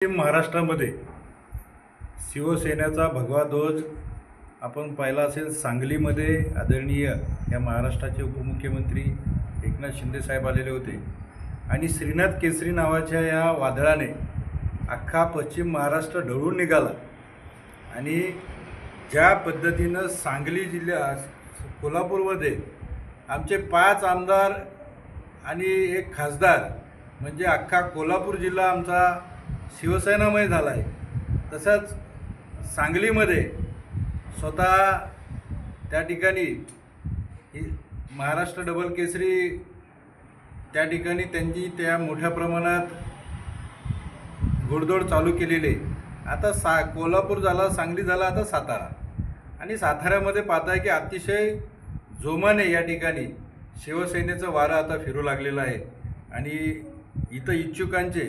पश्चिम महाराष्ट्रामध्ये शिवसेनेचा भगवा ध्वज आपण पाहिला असेल. सांगलीमध्ये आदरणीय या महाराष्ट्राचे उपमुख्यमंत्री एकनाथ शिंदे साहेब आलेले होते. आणि श्रीनाथ केसरी नावाच्या या वादळाने अख्खा पश्चिम महाराष्ट्र ढळून निघाला. आणि ज्या पद्धतीनं सांगली जिल्ह्या कोल्हापूरमध्ये आमचे पाच आमदार आणि एक खासदार म्हणजे अख्खा कोल्हापूर जिल्हा आमचा शिवसेनामय झाला आहे तसंच सांगलीमध्ये स्वतः त्या ठिकाणी महाराष्ट्र डबल केसरी त्या ठिकाणी त्यांची त्या मोठ्या प्रमाणात घोडदौड चालू केलेली आहे. आता सा कोल्हापूर झाला सांगली झाला आता सातारा. आणि साताऱ्यामध्ये पाहताय की अतिशय जोमाने या ठिकाणी शिवसेनेचं वारं आता फिरू लागलेलं आहे. आणि इथं इच्छुकांचे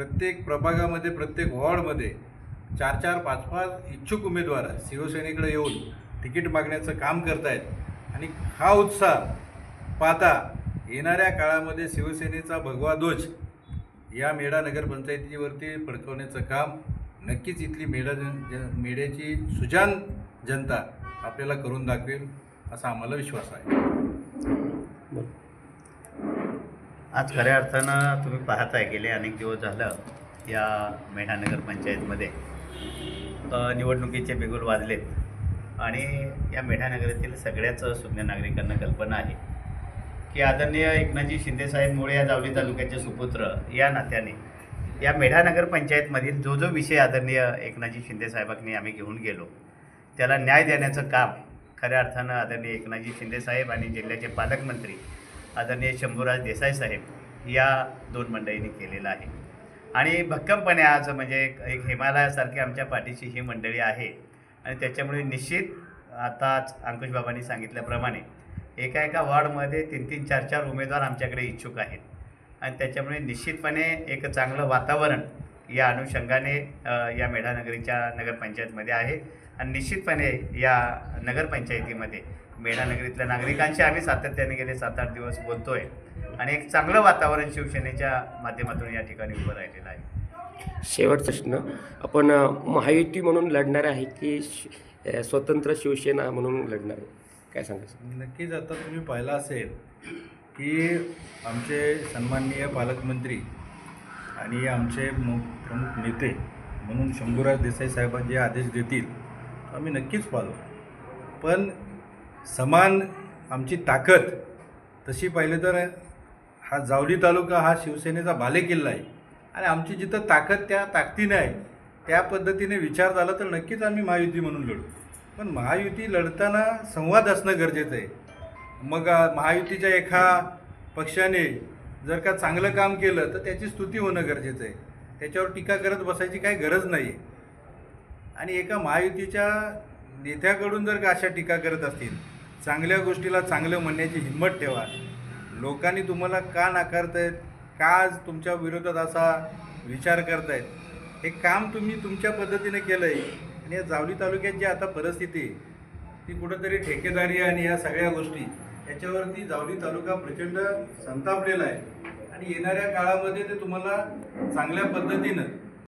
प्रत्येक प्रभागामध्ये प्रत्येक वॉर्डमध्ये चार चार पाच पाच इच्छुक उमेदवार शिवसेनेकडे येऊन तिकीट मागण्याचं काम करतायत. आणि हा उत्साह पाहता येणाऱ्या काळामध्ये शिवसेनेचा भगवा ध्वज या मेढा नगरपंचायतीवरती फडकवण्याचं काम नक्कीच इथली मेढा जन जन मेढ्याची सुजान जनता आपल्याला करून दाखवेल असा आम्हाला विश्वास आहे. आज खऱ्या अर्थानं तुम्ही पाहताय गेले अनेक दिवस झालं या मेढा नगरपंचायतमध्ये निवडणुकीचे बिगुल वाजलेत आणि या मेढा नगरातील सगळ्याच सुज्ञ नागरिकांना कल्पना आहे की आदरणीय एकनाथजी शिंदेसाहेब मुळे या जावली तालुक्याचे सुपुत्र या नात्याने या मेढा नगरपंचायतमधील जो जो विषय आदरणीय एकनाथजी शिंदेसाहेबांनी आम्ही घेऊन गेलो त्याला न्याय देण्याचं काम खऱ्या अर्थानं आदरणीय एकनाथजी शिंदेसाहेब आणि जिल्ह्याचे पालकमंत्री आदरणीय शंभूराज देसाई साहेब या दोन मंडळींनी केलेलं आहे. आणि भक्कमपणे आज म्हणजे एक हिमालयासारखी आमच्या पाठीशी ही मंडळी आहे. आणि त्याच्यामुळे निश्चित आताच अंकुशबाबांनी सांगितल्याप्रमाणे एका एका वॉर्डमध्ये तीन तीन चार चार उमेदवार आमच्याकडे इच्छुक आहेत. आणि त्याच्यामुळे निश्चितपणे एक चांगलं वातावरण या अनुषंगाने या मेढानगरीच्या नगरपंचायतमध्ये आहे. आणि निश्चितपणे या नगरपंचायतीमध्ये मेढानगरीतल्या नागरिकांशी आम्ही सातत्याने गेले सात आठ दिवस बोलतोय. आणि एक चांगलं वातावरण शिवसेनेच्या माध्यमातून या ठिकाणी उभं राहिलेलं आहे. शेवटचा प्रश्न. आपण महायुती म्हणून लढणार आहे की स्वतंत्र शिवसेना म्हणून लढणार आहे? काय सांगायचं? नक्कीच आता तुम्ही पाहिलं असेल की आमचे सन्माननीय पालकमंत्री आणि आमचे मु प्रमुख नेते म्हणून शंभूराज देसाई साहेबां जे आदेश देतील आम्ही नक्कीच पाळू पण समान आमची ताकद तशी पाहिलं तर हा जावली तालुका हा शिवसेनेचा बालेकिल्ला आहे. आणि आमची जिथं ताकद त्या ताकदीने आहे त्या पद्धतीने विचार झाला तर नक्कीच आम्ही महायुती म्हणून लढू. पण महायुती लढताना संवाद असणं गरजेचं आहे. मग महायुतीच्या एका पक्षाने जर का चांगलं काम केलं तर त्याची स्तुती होणं गरजेचं आहे. त्याच्यावर टीका करत बसायची काही गरज नाही आहे आणि एका महायुतीच्या नेत्याकडून जर का अशा टीका करत असतील चांगल्या गोष्टीला चांगलं म्हणण्याची हिंमत ठेवा. लोकांनी तुम्हाला का नाकारतायत? का आज तुमच्या विरोधात असा विचार करतायत? हे काम तुम्ही तुमच्या पद्धतीने केलं आहे आणि या जावली तालुक्यात जी आता परिस्थिती आहे ती कुठंतरी ठेकेदारी आणि या सगळ्या गोष्टी याच्यावरती जावली तालुका प्रचंड संतापलेला आहे. आणि येणाऱ्या काळामध्ये ते तुम्हाला चांगल्या पद्धतीनं